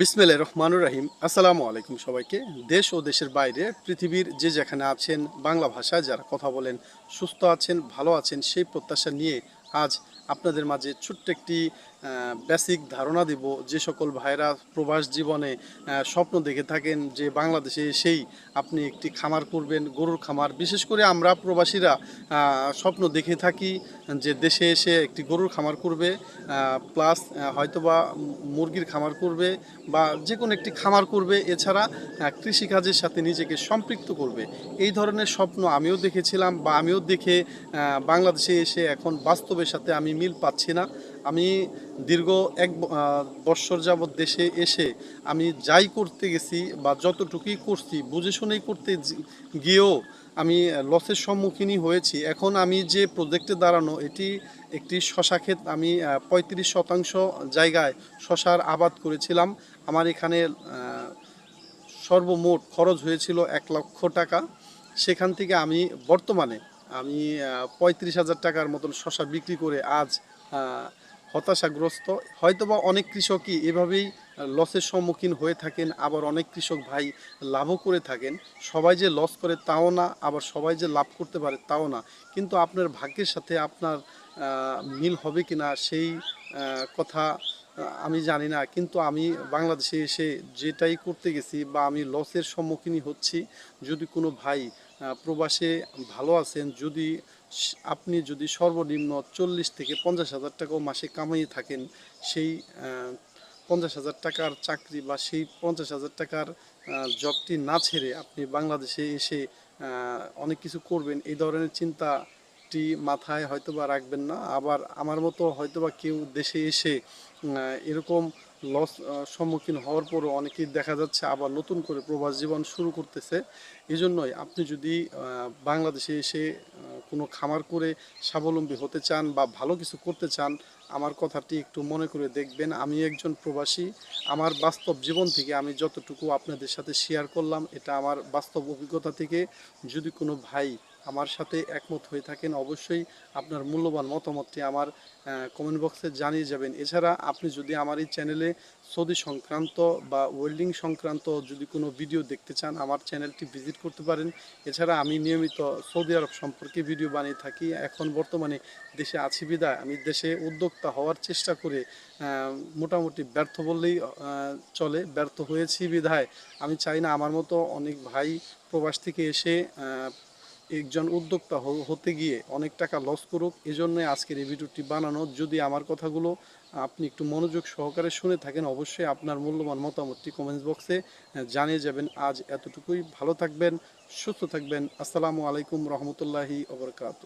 বিসমিল্লাহির রহমানুর রাহিম। আসসালামু আলাইকুম সবাইকে। দেশ ও দেশের বাইরে পৃথিবীর যে যেখানে আছেন বাংলা ভাষায় যারা কথা বলেন, সুস্থ আছেন, ভালো আছেন, সেই প্রত্যাশা নিয়ে আজ আপনাদের মাঝে ছোট্ট একটি বেসিক ধারণা দিব যে সকল ভাইরা প্রবাস জীবনে স্বপ্ন দেখে থাকেন যে বাংলাদেশে এসেই আপনি একটি খামার করবেন, গরুর খামার। বিশেষ করে আমরা প্রবাসীরা স্বপ্ন দেখে থাকি যে দেশে এসে একটি গরুর খামার করবে প্লাস হয়তোবা মুরগির খামার করবে বা যে কোনো একটি খামার করবে। এছাড়া কৃষিকাজের সাথে নিজেকে সম্পৃক্ত করবে। এই ধরনের স্বপ্ন আমিও দেখেছিলাম বা আমিও দেখে বাংলাদেশে এসে এখন বাস্তবের সাথে আমি মিল পাচ্ছি না। আমি দীর্ঘ এক বৎসর যাবৎ দেশে এসে আমি যাই করতে গেছি বা যতটুকুই করছি, বুঝে শুনেই করতে গিয়েও আমি লসের সম্মুখীনই হয়েছি। এখন আমি যে প্রজেক্টে দাঁড়ানো, এটি একটি শশা ক্ষেত। আমি পঁয়ত্রিশ শতাংশ জায়গায় শশার আবাদ করেছিলাম। আমার এখানে সর্বমোট খরচ হয়েছিল এক লক্ষ টাকা। সেখান থেকে আমি বর্তমানে আমি পঁয়ত্রিশ হাজার টাকার মতন শশা বিক্রি করে আজ হতাশাগ্রস্ত। হয়তোবা অনেক কৃষকই এভাবেই লসের সম্মুখীন হয়ে থাকেন, আবার অনেক কৃষক ভাই লাভও করে থাকেন। সবাই যে লস করে তাও না, আবার সবাই যে লাভ করতে পারে তাও না। কিন্তু আপনার ভাগ্যের সাথে আপনার মিল হবে কিনা সেই কথা আমি জানি না, কিন্তু আমি বাংলাদেশে এসে যেটাই করতে গেছি বা আমি লসের সম্মুখীন হচ্ছি, যদি কোনো ভাই প্রবাসে ভালো আছেন, যদি আপনি যদি সর্বনিম্ন চল্লিশ থেকে পঞ্চাশ হাজার টাকাও মাসে কামাইয়ে থাকেন, সেই পঞ্চাশ হাজার টাকার চাকরি বা সেই পঞ্চাশ হাজার টাকার জবটি না ছেড়ে আপনি বাংলাদেশে এসে অনেক কিছু করবেন, এই ধরনের চিন্তাটি মাথায় হয়তো বা রাখবেন না। আবার আমার মতো হয়তো বা কেউ দেশে এসে এরকম লস সম্মুখীন হওয়ার পরও অনেকেই দেখা যাচ্ছে আবার নতুন করে প্রবাস জীবন শুরু করতেছে। এই জন্যই আপনি যদি বাংলাদেশে এসে কোনো খামার করে স্বাবলম্বী হতে চান বা ভালো কিছু করতে চান, আমার কথাটি একটু মনে করে দেখবেন। আমি একজন প্রবাসী, আমার বাস্তব জীবন থেকে আমি যতটুকু আপনাদের সাথে শেয়ার করলাম, এটা আমার বাস্তব অভিজ্ঞতা থেকে। যদি কোনো ভাই আমার সাথে একমত হয়ে থাকেন, অবশ্যই আপনার মূল্যবান মতামতটি আমার কমেন্ট বক্সে জানিয়ে যাবেন। এছাড়া আপনি যদি আমার এই চ্যানেলে সৌদি সংক্রান্ত বা ওয়েল্ডিং সংক্রান্ত যদি কোনো ভিডিও দেখতে চান, আমার চ্যানেলটি ভিজিট করতে পারেন। এছাড়া আমি নিয়মিত সৌদি আরব সম্পর্কে ভিডিও বানিয়ে থাকি। এখন বর্তমানে দেশে আছি বিদায়। আমি দেশে উদ্যোক্তা হওয়ার চেষ্টা করে মোটামুটি ব্যর্থ বললেই চলে, ব্যর্থ হয়েছি বিধায় আমি চাই না আমার মতো অনেক ভাই প্রবাস থেকে এসে একজন উদ্যোক্তা হতে গিয়ে অনেক টাকা লস করুক, এজন্য আজকের এই ভিডিওটি বানানো। যদি আমার কথাগুলো আপনি একটু মনোযোগ সহকারে শুনে থাকেন, অবশ্যই আপনার মূল্যবান মতামতটি কমেন্টস বক্সে জানিয়ে যাবেন। আজ এতটুকুই। ভালো থাকবেন, সুস্থ থাকবেন। আসসালামু আলাইকুম রহমতুল্লাহি ওবরকাত